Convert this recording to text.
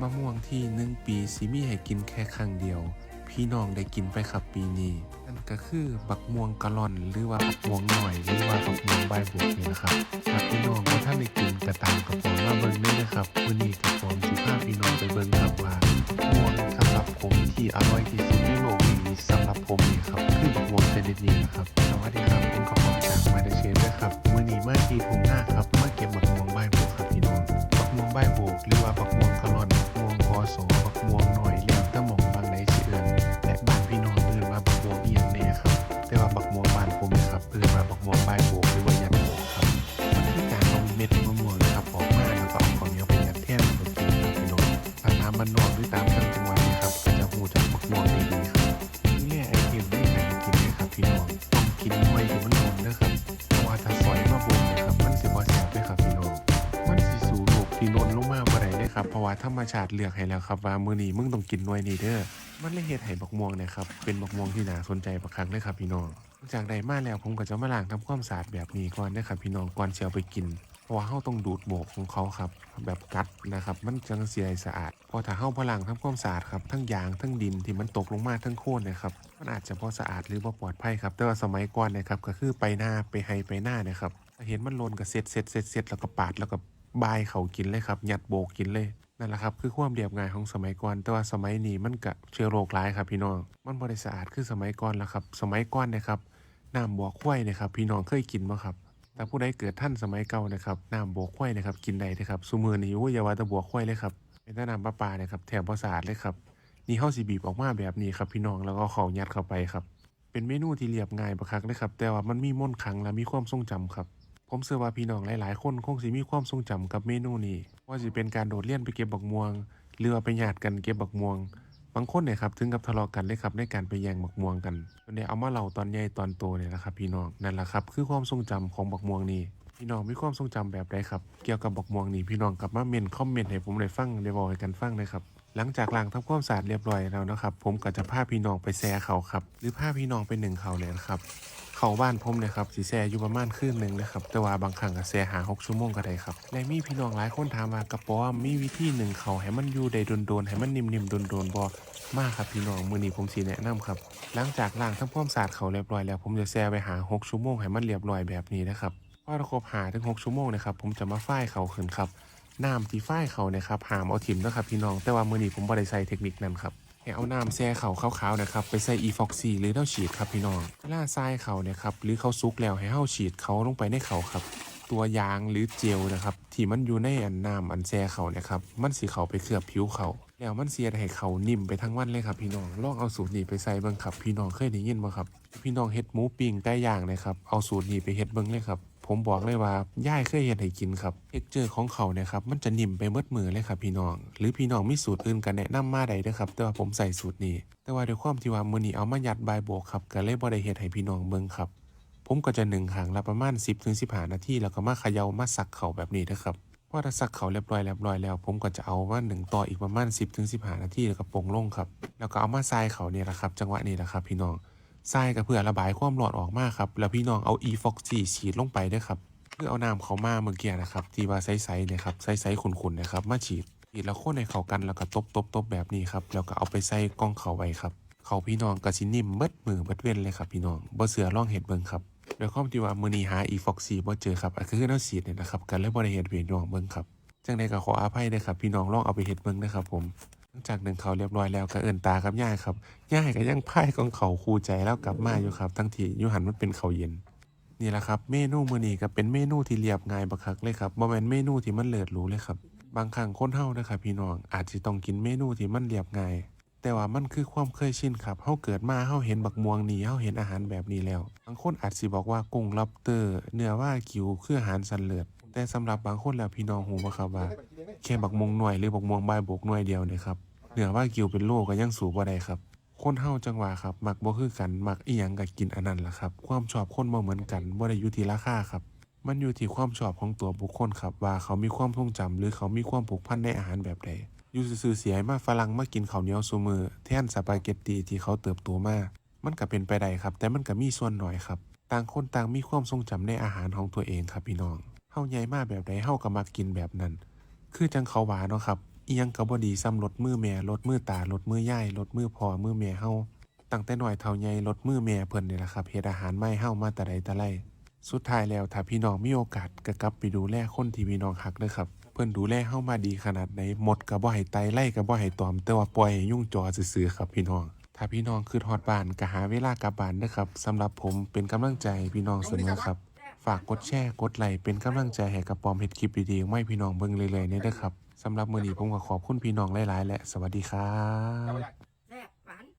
มะม่วงที่หนึ่งปีสิมีให้กินแค่ครั้งเดียว พี่น้องได้กินไปครับปีนี้นั่นก็คือบักม่วงกะล่อน หรือว่าบักม่วงหน่อย หรือว่าบักม่วงใบบวกนี่นะครับถ้าพี่น้องว่าท่านได้กินกระตามกระป๋องมาเบิ่งได้เลยครับวันนี้กระป๋องสิพาพี่น้องไปเบิ่งครับว่าม่วงสำหรับผมที่อร่อยที่สุดในโลกนี้สำหรับผมนี่ครับคือบักม่วงชนิดนี้นะครับสวัสดีครับผมกระป๋องจากมาเดเชนด้วยครับมื้อนี้มาที่ทุ่งนาครับมาเก็บบักม่วงใบบวกครับพี่น้องบัก ม่วงใบโบก หรือว่าฝักม่วงกะล่อนบักม่วงกอสอฝักม่วง ว่าธรรมชาติเลือกให้แล้วครับว่ามื้อนี้มึงต้องกินหน่วยนี้เด้อมันเลยเฮ็ดให้บักม่วงเนี่ยครับเป็นบักม่วงที่น่าสนใจบักครั้งเลยครับพี่น้องจากได้มาแล้วผมก็จะมาล้างทำความสะอาดแบบนี้ก่อนนะครับพี่น้องก่อนสิเอาไปกินเพราะว่าเฮาต้องดูดโบกของเขาครับแบบกัดนะครับมันจังเสิได้สะอาดเพอถ้าเฮาบ่ล้างทำความสะอาดครับทั้งยางทั้งดินที่มันตกลงมาทั้งโคลนเนะครับมันอาจจะบ่สะอาดหรือบ่ปลอดภัยครับแต่ว่าสมัยก่อนเนะครับก็คือไปหน้าไปไฮไปหน้าเนะครับเห็นมันโลนก็เสร็จเสร็จเสร็จเสร็จแล้วก็ปาดแล้วก็บายเขากินเลยครับยัดโบกกินเลย นั่นแหละครับคือความเรียบง่ายของสมัยก่อน แต่ว่าสมัยนี้มันกะเชื้อโรคร้ายครับพี่น้อง มันบริสะอาดคือสมัยก่อนแล้วครับ สมัยก่อนนะครับน้ำบัวควายนะครับพี่น้องเคยกินไหมครับแต่ผู้ใดเกิดท่านสมัยเก่านะครับน้ำบัวควายนะครับกินได้นะครับซูมือนี้โอ้ยอย่าว่าแต่บัวควายเลยครับเป็นแต่น้ำประปานะครับแถมบ่สะอาดเลยครับนี่เฮาสิบีบออกมาแบบนี้ครับพี่น้องแล้วก็เอาเขายัดเข้าไปครับ เป็นเมนูที่เรียบง่ายบักคักเลยครับแต่ว่ามันมีมนต์ขังและมีความทรงจำครับ ผมเชื่อว่าพี่น้องหลายๆ คนคงสิมีความทรงจำกับเมนูนี้ว่าสิเป็นการโดดเลี่ยนไปเก็บบักม่วง หรือว่าไปหยาดกันเก็บบักม่วง บางคนเนี่ยครับถึงกับทะเลาะกันเลยครับในการไปแย่งบักม่วงกันจนได้เอามาเล่าตอนใหญ่ตอนโตเนี่ยนะครับ พี่น้องนั่นแหละครับ คือความทรงจำของบักม่วงนี้พี่น้องมีความทรงจำแบบใดครับ เกี่ยวกับบักม่วงนี้พี่น้องกลับมาเมนคอมเมนต์ให้ผมได้ฟังได้บอกให้กันฟังนะครับหลังจากล้างทำความสะอาดเรียบร้อยแล้วนะครับ ผมก็จะพาพี่น้องไปแซ่เขาครับ หรือพาพี่น้องไปหนึ่งเขาเนี่ยนะครับ เขาบ้านผมเนี่ยครับสีแซ่อยู่ประมาณคืนหนึ่งนะครับแต่ว่าบางครั้งก็แซ่หาหกชั่วโมงก็ได้ครับและมีพี่น้องหลายคนถามว่ากระป๋อมมีวิธีหนึ่งเขาให้มันอยู่ได้โดนๆให้มันนิ่มๆโดนๆบ่มากครับพี่น้องมือนี้ผมสีแนะนำครับหลังจากล้างทำความสะอาดเขาเรียบร้อยแล้วผมจะแซ่ไปหาหกชั่วโมงให้มันเรียบร้อยแบบนี้นะครับพอเราครบหาถึงหกชั่วโมงนะครับผมจะมาฝ้ายเขาขึ้นครับน้ำที่ฝ้ายเขาเนี่ยครับหามเอาถิ่มนะครับพี่น้องแต่ว่ามือนี้ผมบ่ได้ใส่เทคนิคนั้นครับ ให้เอาน้ำแช่เขาขาวๆนะครับไปใส่อีฟอกซีหรือเท้าฉีดครับพี่น้องเวลาทรายเขาเนี่ยครับหรือเขาซุกแล้วให้เท้าฉีดเขาลงไปในเขาครับ ตัวยางหรือเจลนะครับที่มันอยู่ในอันน้ำอันแช่เขาเนี่ยครับมันสีเขาไปเคลือบผิวเขาแล้วมันเสียให้เขานิ่มไปทั้งวันเลยครับพี่น้องลองเอาสูตรนี้ไปใส่เบิ่งครับ พี่น้องเคยได้ยินบ่ครับ พี่น้องเฮ็ดหมูปิ้งไก่ย่างนะครับเอาสูตรนี้ไปเฮ็ดเบิ่งเลยครับ ผมบอกเลยว่าย่ายเคยเฮ็ดให้กินครับเท็กเจอร์ของเขาเนี่ยครับมันจะนิ่มไปเมืดมือเลยครับพี่น้อง หรือพี่น้องมีสูตรอื่นก็แนะนำมาได้เด้อครับแต่ว่าผมใส่สูตรนี้ แต่ว่าด้วยความที่ว่ามื้อนี้เอามายัดบายโบกครับก็เลยบ่ได้เฮ็ดให้พี่น้องเบิ่งครับ ผมก็จะหนึ่งหางละประมาณ 10-15ถึง15 นาทีแล้วก็มาเขย่ามาสักเขาแบบนี้นะครับพอถ้าสักเขาเรียบร้อยเรียบร้อยแล้ว ผมก็จะเอามาหนึ่งต่ออีกประมาณ 10-15ถึง15นาทีแล้วก็ปรุงลงครับ แล้วก็เอามาทรายเขาเนี่ยแหละครับ จังหวะนี้แหละครับพี่น้อง ทรายก็เพื่อระบายความร้อนออกมาครับ แล้วพี่น้องเอาอีฟอกซีฉีดลงไปด้วยครับเพื่อเอาน้ำเขามาเมื่อกี้นะครับ ที่ว่าใสๆเนี่ยครับใสๆขุ่นๆนะครับ มาฉีดฉีดแล้วคนให้เข้ากันแล้วก็ตบๆๆแบบนี้ครับแล้วก็เอาไปใส่กล้องเขาไว้ครับ เขาพี่น้องก็สินิ่มเบิดมือเบิดเว้นเลยครับพี่น้องบ่เสือล่องเห็ดเบิงครับโดยความที่ว่ามือนีหาอีฟอกซี่บ่เจอครับอะคือแนวฉีดเนี่ยนะครับก็เลยบ่ได้เฮ็ดให้พี่น้องเบิงครับจังใดก็ขออภัยด้วยครับพี่น้องลองเอาไปเฮ็ดเบิงนะครับผม จากหนึ่งเขาเรียบร้อยแล้วก็เอินตากับย่ายครับย่ายก็ยังพายกองเขาคูใจแล้วกลับมาอยู่ครับทั้งที่ยูหันมันเป็นเขาเย็น นี่แหละครับเมนูมื้อนี้ก็เป็นเมนูที่เรียบง่ายบักคักเลยครับบ่แม่นเมนูที่มันเลิศหรูเลยครับบางครั้งคนเฮานะครับพี่น้องอาจสิต้องกินเมนูที่มันเรียบง่ายแต่ว่ามันคือความเคยชินครับเฮาเกิดมาเฮาเห็นบักม่วงนี่เฮาเห็นอาหารแบบนี้แล้ว บางคนอาจสิบอกว่ากุ้งล็อบเตอร์ เนื้อว่ากิวคืออาหารสันเลือด แต่สำหรับบางคนแล้วพี่น้องฮู้บ่ครับว่า แค่บักมงหน่วยหรือบักม่วงใบบกหน่วยเดียวเนี่ยครับเหนือว่ากิวเป็นโลก็ยังสูบบ่ได้ครับ คนเฮาจังหวะครับ มักบ่คือกันมักอีหยังก็กินอันนั้นล่ะครับ ความชอบคนบ่เหมือนกันบ่ได้อยู่ที่ราคาครับ มันอยู่ที่ความชอบของตัวบุคคลครับ ว่าเขามีความทรงจำหรือเขามีความผูกพันในอาหารแบบใดอยู่ซื่อเสียมาฝรั่งมากินข้าวเหนียวซุมื้อแทนสปาเกตตีที่เขาเติบโตมา มันก็เป็นไปได้ครับ แต่มันก็มีส่วนหน้อยครับ ต่างคนต่างมีความทรงจำในอาหารของตัวเองครับพี่น้องาใหญ่มาแบบใดเฮาก็มักกินแบบนั้น คือจังเขาว่าเนาะครับเอียงก็บ่ดีซ้ำรถมือแม่รถมือตารถมือยายรถมือพ่อมือแม่เฮาตั้งแต่น้อยเท่าใหญ่รถมือแม่เพิ่นนี่แหละครับเฮ็ดอาหารมาให้เฮามาแต่ใดแต่ไรสุดท้ายแล้วถ้าพี่น้องมีโอกาสก็กลับไปดูแลคนที่พี่น้องฮักเด้อครับ เพิ่นดูแลเฮามาดีขนาดไหนหมดก็บ่ให้ไตไล่ก็บ่ให้ตอม แต่ว่าปล่อยให้ยุ่งจอซื่อๆครับพี่น้องถ้าพี่น้องคือฮอดบ้านก็หาเวลากลับบ้านเด้อครับสำหรับผมเป็นกำลังใจพี่น้องเสมอครับากกดแชร์กดไลค์เป็นกำลังใจให้กับปอมเฮ็ดคลิปดีๆไม่พี่น้องเบิ่งเลยๆเนี่ยนะครับสำหรับมื้อนี้ผมก็ขอบคุณพี่น้องหลายๆและสวัสดีครับ